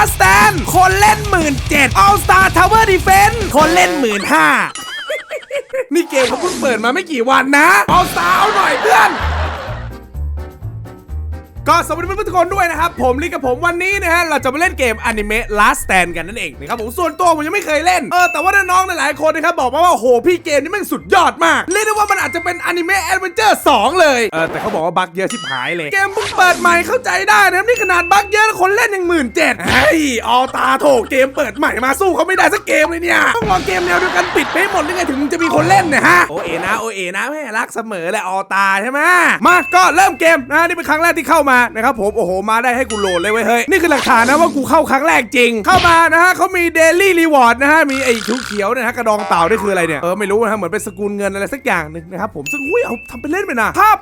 าสแตนคนเล่นหมื่นเจ็ดเอาสตาร์ทาวเวอร์ดีฟェนส์คนเล่นหมื่นห้านี่เกมเขาเพิ่งเปิดมาไม่กี่วันนะ All Star เอาหน่อยเพื่อน ก็สวัสดีเพื่อนๆทุกคนด้วยนะครับ ผมลิกกับผมวันนี้นะฮะเราจะมาเล่นเกมอนิเมะ Last Stand กันนั่นเองนะครับผมส่วนตัวผมยังไม่เคยเล่นเออแต่ว่าน้องๆหลายๆคนนะครับบอกมาว่าโหพี่เกมนี้มันสุดยอดมากเรียกได้ว่ามันอาจจะเป็นอนิเมะแอดเวนเจอร์2เลยเออแต่เขาบอกว่าบั๊กเยอะชิบหายเลยเกมเพิ่งเปิดใหม่เข้าใจได้นะครับนี่ขนาดบั๊กเยอะแล้วคนเล่นยังหมื่นเจ็ดเฮ้ยออตาโถเกมเปิดใหม่มาสู้เขาไม่ได้สักเกมเลยเนี่ยต้องรอเกมแนวเดียวกันปิดไปให้หมดหรือไงถึงจะมีคนเล่นเนี่ยฮะโอเอนะโอเอนะแม่รักเสมอแหละออตาใช่ไหมมาก็เริ่มเกมนะนี่เป็นครั้งแรกที่เข้ามานะครับผม โอ้โห มาได้ให้กูโหลดเลยเว้ยเฮ้ย นี่คือหลักฐานนะว่ากูเข้าครั้งแรกจริง เข้ามานะฮะเขามีเดลี่รีวอร์ดนะฮะ มีไอ้เขียวๆนะฮะกระดองเต่านี่คืออะไรเนี่ย เออไม่รู้นะฮะเหมือนเป็นสกุลเงินอะไรสักอย่างหนึ่งนะครับผมซึ่งอุ้ยเอาทำเป็นเล่นไปนะภาพ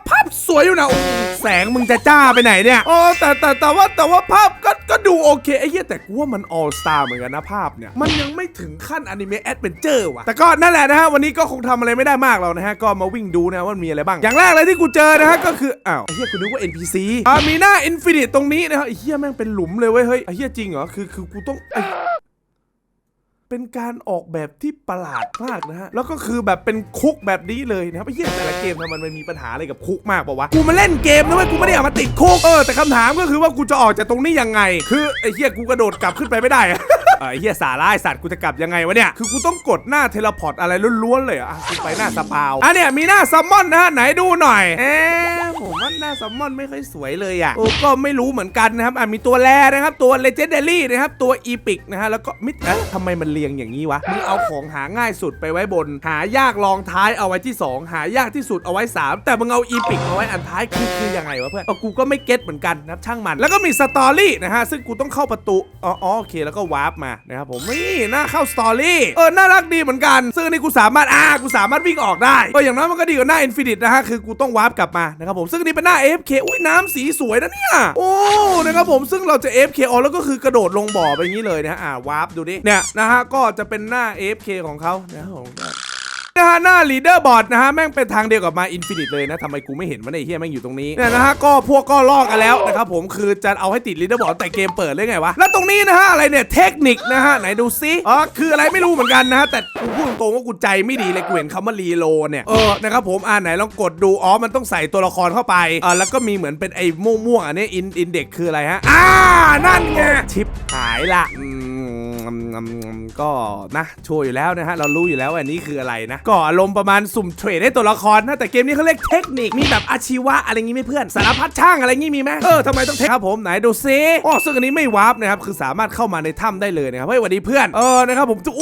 สวยอยู่นะโอ้แสงมึงจะจ้าไปไหนเนี่ยโอ้แต่แต่แต่ว่าแต่ว่าภาพก็ก็ดูโอเคไอ้เหี้ยแต่กูว่ามันออลสตาร์เหมือนกันนะภาพเนี่ย มันยังไม่ถึงขั้นอนิเมะแอดเวนเจอร์ว่ะ แต่ก็นั่นแหละนะฮะ วันนี้ก็คงทำอะไรไม่ได้มากหรอกนะฮะ ก็มาวิ่งดูนะว่ามันมีอะไรบ้าง อย่างแรกเลยที่กูเจอนะฮะ ก็คือ อ้าวไอ้เหี้ยกูนึกว่า NPC อ่ามีหน้าอินฟินิตตรงนี้นะฮะไอ้เหี้ยแม่งเป็นหลุมเลยเว้ยเฮ้ยไอ้เหี้ยจริงเหรอคือคือกูต้องไอ เป็นการออกแบบที่ประหลาดมากนะฮะ แล้วก็คือแบบเป็นคุกแบบนี้เลยนะครับไอ้เหี้ยแต่ละเกมทำไมมันมีปัญหาอะไรกับคุกมากปะวะ กูมาเล่นเกมนะเว้ยกูไม่ได้อามาติดคุก เออแต่คำถามก็คือว่ากูจะออกจากตรงนี้ยังไง คือไอ้เหี้ยกูกระโดดกลับขึ้นไปไม่ได้อะไอ้เหี้ยสาร่ายสัตว์กูจะกลับยังไงวะเนี่ย คือกูต้องกดหน้าเทเลพอร์ตอะไรล้วนๆเลยอะอะกูไปหน้าสปาวอะเนี่ยมีหน้าซัมมอนนะฮะไหนดูหน่อยเอ๊ ผมว่าหน้าซัมมอนไม่ค่อยสวยเลยอะโอ้ก็ไม่รู้เหมือนกันนะครับอะมีตัวแรนะครับตัวเลเจนเดอรี่นะครับตัวอีพิกนะฮะแล้วก็มิดเอ๊ะทำไมมันเรียงอย่างนี้วะมึงเอาของหาง่ายสุดไปไว้บน หายากรองท้ายเอาไว้ที่ 2 หายากที่สุดเอาไว้ 3 แต่มึงเอาอีพิกมาไว้อันท้ายคือคือยังไงวะเพื่อนเออกูก็ไม่เก็ตเหมือนกันนะครับช่างมัน แล้วก็มีสตอรี่นะฮะซึ่งกูต้องเข้าประตูอ๋อโอเคแล้วก็วาร์ปมานะครับผมนี่น่าเข้าสตอรี่เออน่ารักดีเหมือนกัน ซึ่งนนี้กูสามารถอ่ากูสามารถวิ่งออกได้ก็อย่างน้อยมันก็ดีกว่าหน้าอินฟินิตนะฮะคือกูต้องวาร์ปกลับมานะครับผมซึงอันนี้เป็นหน้า AFK อุ้ยน้ำสีสวยนะเนี่ย โอ้นะครับผมซึ่งเราจะ AFK ออกแล้วก็คือกระโดดลงบ่อไปอย่างนี้เลยนะฮะอ่าวาร์ปดูดิเนี่ยนะฮะก็จะเป็นหน้า AFK ของเขานะครับผม นะฮะหน้าลีดเดอร์บอร์ดนะฮะแม่งเป็นทางเดียวกับมาอินฟินิตเลยนะทำไมกูไม่เห็นมันไอ้เฮียแม่งอยู่ตรงนี้เนี่ยนะฮะก็พวกก็ลอกกันแล้วนะครับผมคือจะเอาให้ติดลีดเดอร์บอร์ดแต่เกมเปิดเลยไงวะแล้วตรงนี้นะฮะอะไรเนี่ยเทคนิคนะฮะไหนดูซิอ๋อคืออะไรไม่รู้เหมือนกันนะฮะแต่กูพูดตรงๆว่ากูใจไม่ดีเลยกูเห็นคำว่ารีโลเนี่ยเออนะครับผมอ่าไหนลองกดดูอ๋อมันต้องใส่ตัวละครเข้าไปอ่าแล้วก็มีเหมือนเป็นไอ้ม่วงๆอันนี้อินอินเด็กคืออะไรฮะอ่านั่นไงชิปหายละอืม ก็นะชัวร์อยู่แล้วนะฮะเรารู้อยู่แล้วว่าอันนี้คืออะไรนะก็อารมณ์ประมาณสุ่มเทรดให้ตัวละครนะแต่เกมนี้เขาเรียกเทคนิคมีแบบอาชีวะอะไรงี้ไหมเพื่อนสารพัดช่างอะไรงี้มีไหมเออทำไมต้องเทคครับผมไหนดูซิอ๋อซึ่งอันนี้ไม่วาร์ปนะครับคือสามารถเข้ามาในถ้ำได้เลยนะครับเฮ้ยสวัสดีเพื่อนเออนะครับผมจะโ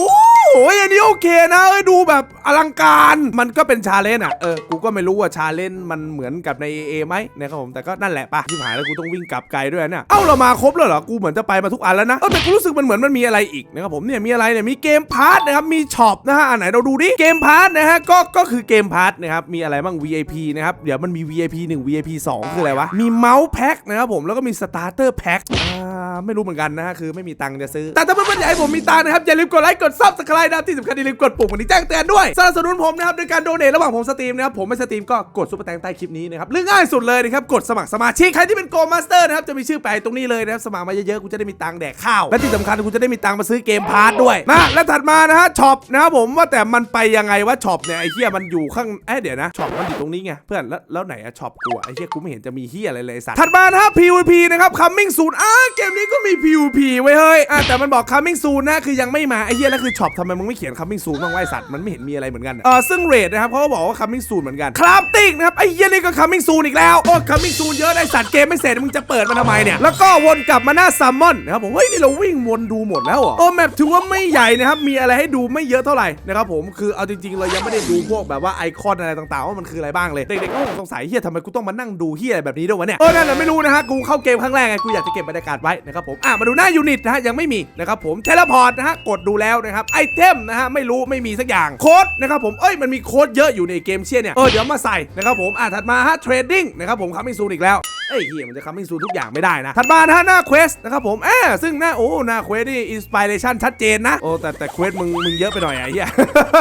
อ้โหอันนี้โอเคนะเอ้ยดูแบบอลังการมันก็เป็นชาเลนจ์อะเออกูก็ไม่รู้ว่าชาเลนจ์มันเหมือนกับใน AA ไหมนะครับผมแต่ก็นั่นแหละปะที่หายแล้วกูต้องวิ่งกลับไกลด้วยเนี่ยเอ้าเรามาครบแล้วเหรอกูเหมือนจะไปมาทุกอันแล้วนะเออแต่กูรู้สึกมันเหมือนมันมีอะไรอีกนะครับผมเนี่ยมีอะไรเนี่ยมีเกมพาร์ทนะครับมีช็อปนะฮะอันไหนเราดูดิเกมพาร์ทนะฮะก็ก็คือเกมพาร์ทนะครับมีอะไรบ้าง VIP นะครับเดี๋ยวมันมี VIP 1 VIP 2 คืออะไรวะมีเมาส์แพ็คนะครับผมแล้วก็มีสตาร์เตอร์แพ็คอ่า ไม่รู้เหมือนกันนะฮะคือไม่มีตังค์จะซื้อ แต่ถ้าเพื่อนๆอยากให้ผมมีตังค์นะครับอย่าลืมกดไลค์กดซับสไครต์นะครับที่สำคัญอย่าลืมกดปุ่มกระดิ่งแจ้งเตือนด้วยสนับสนุนผมนะครับด้วยการโดเนทระหว่างผมสตรีมนะครับผมไม่สตรีมก็กดซุปเปอร์แตงใต้คลิปนี้นะครับหรือง่ายสุดเลยนะครับกดสมัครสมาชิกใครที่เป็นโกลมาสเตอร์นะครับจะมีชื่อแปะตรงนี้เลยนะครับสมัครมาเยอะๆกูจะได้มีตังค์แดกข้าวและที่สำคัญกูจะได้มีตังค์มาซื้อเกมพาร์ทด้วยนะและถัดมานะฮะช็อปนะครับผมว่าแต่มันไปยังไงว่าช็อปเนี่ยไอ้เหี้ยมันอยู่ข้างเอ๊ะเดี๋ยวนะช็อปมันอยู่ตรงนี้ไงเพื่อนแล้วแล้วไหนอะช็อปกูอะไอ้เหี้ยกูไม่เห็นจะมีเหี้ยอะไรเลยสัตว์ถัดมานะฮะ PVP นะครับ coming soon อ่าเกมนี้ี้ก็มี PVP ไว้เฮ้ยอ่าแต่มันบอก coming soon นะคือยังไม่มาไอ้เหี้ยแล้วคือช็อปทำไมมึงไม่เขียน coming soon บ้างวะไอ้สัตว์มันไม่เห็นมีอะไรเหมือนกันเออซึ่งเรทนะครับเขาก็บอกว่า coming soon เหมือนกันคราฟติ้งนะครับไอ้เหี้ยนี่ก็ coming soon อีกแล้วโอ้ coming soon เยอะได้สัตว์เกมไม่เสร็จมึงจะเปิดมันทำไมเนี่ยแล้วก็วนกลับมาหน้าซัมมอนนะครับผมเฮ้ยนี่เราวิ่งวนดูหมดแล้วเหรอโอ้แมปถือว่าไม่ใหญ่นะครับมีอะไรให้ดูไม่เยอะเท่าไหร่นะครับผมคือเอาจริงๆเรายังไม่ได้ดูพวกแบบว่าไอคอนอะไรต่างๆว่ามันคืออะไรบ้างเลยเด็กๆก็คงสงสัยเฮียทำไมกูต้องมานั่งดูเฮียอะไรแบบนี้ด้วยวะเนี่ยเออนั่นแหละไม่รู้นะฮะกูเข้าเกมครั้งแรกไงกูอยากจะเก็บบรรยากาศไว้นะครับผมอะมาดูหน้ายูนิตนะฮะยังไม่มีนะครับผมเทเลพอร์ตนะฮะกดดูแล้วนะครับไอเทมนะฮะไม่รู้ไม่มีสักอย่างโค้ดนะครับผมเอ้ยมันมีโค้ดเยอะอยู่ในเกมเชียเนี่ยเออเดี๋ยวมาใส่นะครับผมอะถัดมาฮะเทรดดิ้งนะครับผมคัมมิ่งซูนอีกแล้ว เอ้ยเฮียมันจะคัมมิ่งซูทุกอย่างไม่ได้นะถัดมานะฮะหน้าเควสนะครับผมเออซึ่งหน้าโอ้หน้าเควสนี่อินสปิเรชันชัดเจนนะโอ้แต่แต่เควสมึงมึงเยอะไปหน่อยไอ้เฮีย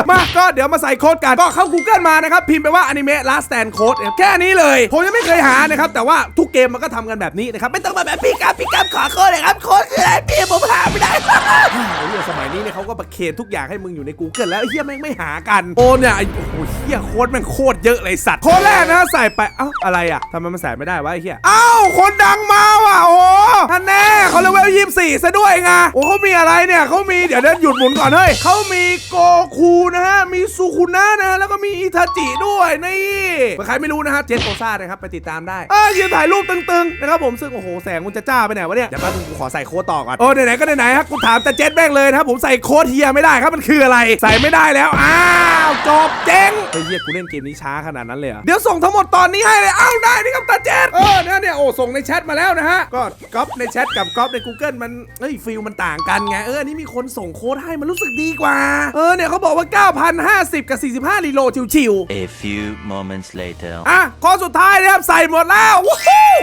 มาก็เดี๋ยวมาใส่โค้ดกันก็เข้า Google มานะครับพิมพ์ไปว่าอนิเมะ last stand code แค่นี้เลย ผมยังไม่เคยหานะครับแต่ว่าทุกเกมมันก็ทำกันแบบนี้นะครับไม่ต้องมาแบบพี่กับพี่กับขอโค้ดเลยครับโค้ด ประเคนทุกอย่างให้มึงอยู่ใน Google แล้วไอ้เฮียแม่งไม่หากันโอ้เนี่ยไอ้โอ้โหเฮียโค้ดแม่งโคตรเยอะเลยสัตว์โค้ดแรกนะใส่ไปเอ้าอะไรอะทำไมมันใส่ไม่ได้วะไอ้เฮียเอ้าคนดังมาว่ะโอ้ท่านแน่เขาเลเวลยี่สี่ซะด้วยไงโอ้เขามีอะไรเนี่ยเขามีเดี๋ยวเดี๋ยวหยุดหมุนก่อนเฮ้ยเขามีโกคูนะฮะมีซูคุนะนะฮะแล้วก็มีอิทาจิด้วยนี่เผื่อใครไม่รู้นะฮะเจนโอซ่านะครับไปติดตามได้เออยืนถ่ายรูปตึงๆนะครับผมซึ่งโอ้โหแสงมันจะจ้าไปไหนวะเนี่ยเดี๋ยวแป๊บนึงกูขอใส่โค้ดต่อก่อนโอ้ไหนๆก็ไหนๆฮะกูถามแต่เจ็ดแม่งเลยนะครับผมใส่โค้ดเฮียไม่ได้ครับมันคืออะไร ใส่ไม่ได้แล้วอ้าวจบเจ๊งเฮ้ยเฮียกูเล่นเกมนี้ช้าขนาดนั้นเลยเหรอเดี๋ยวส่งทั้งหมดตอนนี้ให้เลยอ้าวได้นี่ครับตาเจ็ดเออเนี่ยเนี่ยโอ้ส่งในแชทมาแล้วนะฮะก็ก๊อปในแชทกับก๊อปใน Google มันเฮ้ยฟิลมันต่างกันไงเอออันนี้มีคนส่งโค้ดให้มันรู้สึกดีกว่าเออเนี่ยเขาบอกว่า 9,050 กับ 45รีโลชิวๆ A few moments later. อะข้อสุดท้ายนะครับใส่หมดแล้วว้าว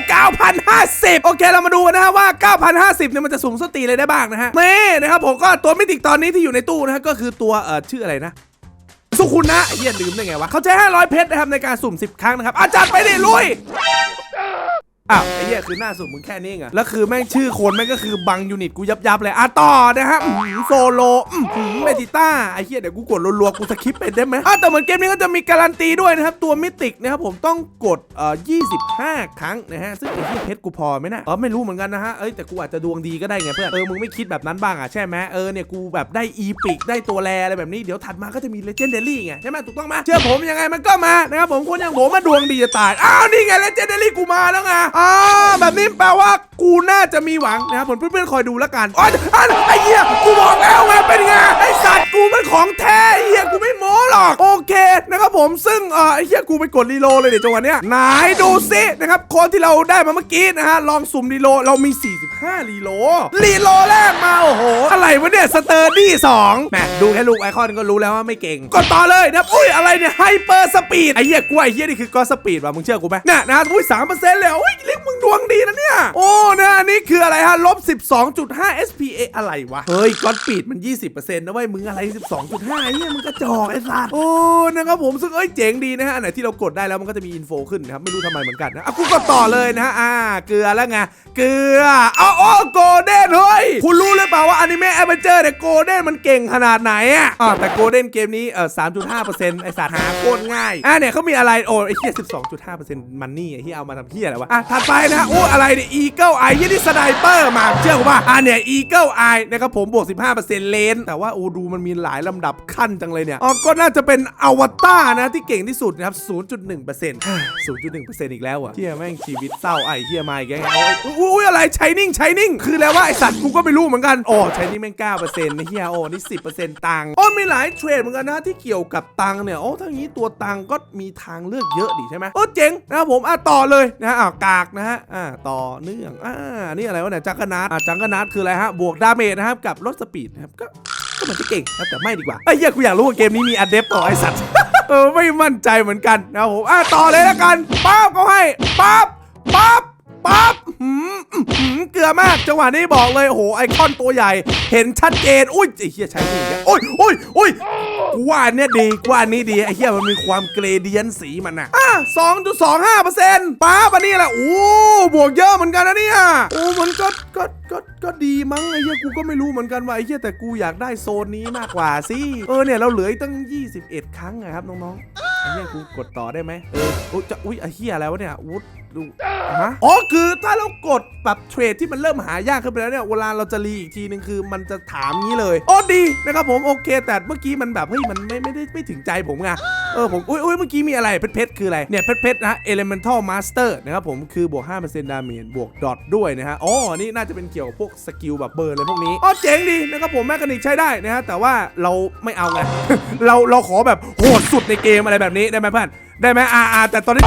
9,050 โอเคเรามาดูกันนะฮะว่า 9,050เนี่ยมันจะสูงสนตีเลยได้บ้างนะฮะนี่นะครับผมก็ตัวมิติกตอนนี้ที่อยู่ในตู้นะฮะก็คือตัวเอ่อชื่ออะไรนะ สุขุนนะเฮียลืมได้ไงวะเขาใช้500เพชรนะครับในการสุ่ม 10 ครั้งนะครับอาจารย์ไปดิลุย อ้าวไอ้เหี้ยคือหน้าสุ่มมึงแค่นี้ไงแล้วคือแม่งชื่อคนแม่งก็คือบังยูนิตกูยับยับเลยอะต่อนะฮะอื้อหือโซโลอื้อหือเมติต้าไอ้เหี้ยเดี๋ยวกูกดรัวๆกูสคิปไปได้ไหมอะแต่เหมือนเกมนี้ก็จะมีการันตีด้วยนะครับตัวมิติกนะครับผมต้องกดเอ่อ25 ครั้งนะฮะซึ่งไอ้เหี้ยเพชรกูพอไหมนะเออไม่รู้เหมือนกันนะฮะเอ้ยแต่กูอาจจะดวงดีก็ได้ไงเพื่อนเออมึงไม่คิดแบบนั้นบ้างอะใช่ไหมเออเนี่ยกูแบบได้อีพิกได้ตัวแรอะไรแบบนี้เดี๋ยวถัดมาก็จะมีเลเจนเดอรี่ไงใช่ไหมถูกต้องไหมเชื่อผมยังไงมันก็มานะครับผมคนอย่างผมมาดวงดีจะตายอ้าวนี่ไงเลเจนเดลี่กูมาแล้วไงอ้าแบบนี้แปลว่ากูน่าจะมีหวังนะครับผมเพื่อนๆคอยดูละกันอ๋ออ๋อไอ้เหี้ยกูบอกแล้วไงเป็นไงไอ้สัตว์กูมันของแท้ไอ้เหี้ยกูไม่โม้หรอกโอเคนะครับผมซึ่งเออไอ้เหี้ยกูไปกดรีโลเลยเดี๋ยวจังหวะเนี้ยไหนดูซินะครับคนที่เราได้มาเมื่อกี้นะฮะลองสุ่มรีโลเรามี 5รีโหลดรีโลแรกมาโอ้โห อะไรวะเนี่ยสเตอร์ดี้สองแหมดูแค่ลูกไอคอนก็รู้แล้วว่าไม่เก่ง กดต่อเลยนะอุ้ยอะไรเนี่ยไฮเปอร์สปีดไอ้เหี้ยกูไอ้เหี้ยนี่คือก็สปีดว่ะมึงเชื่อกูไหมเนี่ยนะอุ้ยสามเปอร์เซ็นต์เลยอุ้ยเรียกมึงดวงดีนะเนี่ยโอ้นะอันนี้คืออะไรฮะลบ12.5 SPA อะไรวะเฮ้ยก็ปีดมัน 20%นะเว้ยมึงอะไร 12.5ไอ้เหี้ยมึงกระจอกไอ้สัสโอ้นะครับผมซึ่งเอ้ยเจ๋งดีนะฮะไหนที่เรากดได้แล้วมันก็จะมีอินโฟขึ้นนะครับไม่รู้ทำไมเหมือนกันนะอะกูกดต่อเลยนะฮะอ่าเกลือแล้วไงเกลือเอาโอ้โกลเด้นเฮ้ย คุณรู้หรือเปล่าว่าอนิเมะแอเวนเจอร์เนี่ยโกลเด้นมันเก่งขนาดไหนอะอ่าแต่โกลเด้นเกมนี้เออ3.5%ไอสัตว์หาโคตรง่ายอะเนี่ยเขามีอะไรโอ้ไอ้เหี้ย12.5%มันนี่ไอ้เหี้ยเอามาทำเหี้ยอะไรวะอะถัดไปนะฮะโอ้อะไรเนี่ยอีเกิลไอยี่นี่สไนเปอร์มาเชื่อกูป่ะอะเนี่ยอีเกิลไอนะครับผมบวก15%เลนแต่ว่าโอ้ดูมันมีหลายลำดับขั้นจังเลยเนี่ยอ๋อก็น่าจะเป็นอวตารนะที่เก่งที่สุดนะครับ0.1% 0.1%อีกแล้วอะเฮียแม่งชีวิตเศร้าไอ้เฮียมาอีกแล้วโอ้ยอุ้ยอะไรใช้นิ่งใช้นิ่งคือแล้วว่าไอสัตว์กูก็ไม่รู้เหมือนกัน โอ้ใช้นิ่งแม่ง9%นะเฮียโอ้นี่10%ตังค์โอ้มีหลายเทรดเหมือนกันนะที่เกี่ยวกับตังค์เนี่ยโอ้ถ้างี้ตัวตังค์ก็มีทางเลือกเยอะดิใช่ไหมโอ้เจ๋งนะครับผมอะต่อเลยนะฮะอ่ากากนะฮะอ่าต่อเนื่องอ่านี่อะไรวะเนี่ยจังกรนาดอ่าจังกรนาดคืออะไรฮะบวกดาเมจนะครับกับลดสปีดนะครับก็ก็เหมือนจะเก่งนะแต่ไม่ดีกว่าไอ้เหี้ยกูอยากรู้ว่าเกมนี้มีอัดเดฟต่อไอ้สัตว์เออไม่มั่นใจเหมือนกันนะครับผมอะต่อเลยแล้วกันปั๊บเขาให้ปั๊บปั๊บ ปั๊บหืมหืมเกลือมากจังหวะนี้บอกเลยโอ้โหไอคอนตัวใหญ่ เห็นชัดเจนอุ้ยไอเหี้ยใช้ดีอีกแล้วโอ้ยโอ้ยโอ้ยกูว่านเนี้ยดีกูว่านี้ดีไอเหี้ยมันมีความเกรเดียนสีมันอะอะสองจุดสองห้าเปอร์เซ็นต์ปั๊บอันนี้แหละโอ้บวกเยอะเหมือนกันนะเนี่ยโอ้มันก็ก็ก็ก็ดีมั้งไอเหี้ยกูก็ไม่รู้เหมือนกันว่าไอเหี้ยแต่กูอยากได้โซนนี้มากกว่าสิเออเนี่ยเราเหลืออีกตั้ง 21 ครั้งอะครับน้องๆไอ้เหี้ยกูกดต่อได้ไหมเออโอ้จะอุ้ยไอ้เหี้ยอะไรวะเนี่ยวุฒ ดูฮะอ๋อคือถ้าเรากดแบบเทรดที่มันเริ่มหายากขึ้นไปแล้วเนี่ยเวลาเราจะรีอีกทีนึงคือมันจะถามงี้เลยอ๋อดีนะครับผมโอเค แต่เมื่อกี้มันแบบเฮ้ยมันไม่ไม่ได้ไม่ถึงใจผมไงเออผมอุ้ยอุ้ยเมื่อกี้มีอะไรเพชรเพชรคืออะไรเนี่ยเพชรเพชรนะฮะ elemental master นะครับผมคือบวก5%ดาเมจบวกดอทด้วยนะฮะอ๋อนี่น่าจะเป็นเกี่ยวกับพวกสกิลแบบเบิร์นอะไรพวกนี้อ๋อเจ๋งดีนะครับผมแมคานิกใช้ได้นะฮะแต่ว่าเราไม่เอาไงเราเราขอแบบโหดสุดในเกมอะไรแบบนี้ได้ไหมเพื่อนได้ไหมอ่าอ่าแต่ตอนนี้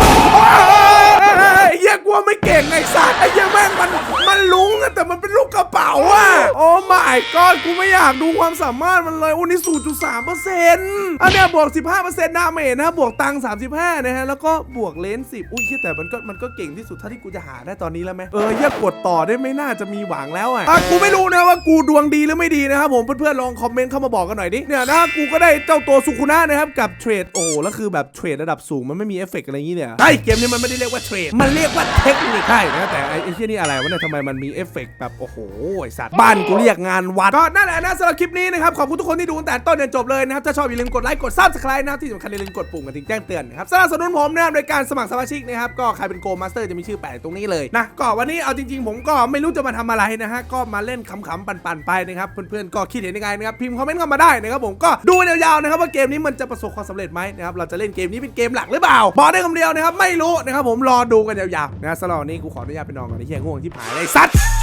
โอ้ยไอ้เหี้ยกลัวไม่เก่งไอ้สัตว์ไอ้เหี้ยแม่งมันมันลุงอะแต่มันเป็นลูกกระเป๋าอะโอ้ไม่ก็กูไม่อยากดูความสามารถมันเลยโอ้นี่0.3เปอร์เซ็นต์อันเนี้ยบวก 15%ดาเมจนะบวกตังค์35นะฮะแล้วก็บวกเลนส์10อุ้ยเหี้ยแต่มันก็มันก็เก่งที่สุดเท่าที่กูจะหาได้ตอนนี้แล้วไหมเออเหี้ยกดต่อได้ไม่น่าจะมีหวังแล้วอะอะกูไม่รู้นะว่ากูดวงดีหรือไม่ดีนะครับผมเพื่อนๆลองคอมเมนต์เข้ามาบอกกันหน่อยดิเนี่ยนะกูก็ได้เจ้าตัวสุคุนะนะครับกับเทรดโอ้แล้วคือแบบเทรดระดับสูงมันไม่มีเอฟเฟกต์อะไรอย่างงี้เนี่ยไอ้เกมนี้มันไม่ได้เรียกว่าเทรดมันเรียกว่าเทคนิคใช่นะแต่ไอ้เชี่ยนี่อะไรวะเนี่ยทำไมมันมีเอฟเฟกต์แบบโอ้โหไอ้สัตว์บ้านกูเรียกงานวัดก็นั่นแหละนะสำหรับคลิปนี้นะครับขอบคุณทุกคนที่ดูตั้งแต่ต้นจนจบเลยนะครับถ้าชอบอย่าลืมกดไลค์กด subscribe นะครับที่สำคัญอย่าลืมกดปุ่มกระดิ่งแจ้งเตือนนะครับสนับสนุนผมนะครับโดยการสมัครสมาชิกนะครับก็ใครเป็นโกมาสเตอร์จะมีชื่อแปะตรงนี้เลยนะก็วันนี้เอาจริง ๆ ผมก็ไม่รู้จะมาทำอะไรนะฮะก็มาเล่นขำๆปั่นๆไปนะครับเพื่อนๆก็คิดเห็นยังไงนะครับพิมพ์คอมเมนต์เข้ามาได้นะครับผมก็ดูยาวๆนะครับว่าเกมนี้มันจะประสบความสำเร็จไหมนะครับเราจะเล่นเกมนี้เป็นเกมหลักหรือเปล่าบอกได้คำเดียวนะครับไม่รู้นะครับผมรอดูกันยาวๆนะสำหรับวันนี้กูขออนุญาตไปนอนก่อนไอ้เหี้ยง่วงที่ผายเลยสัตว์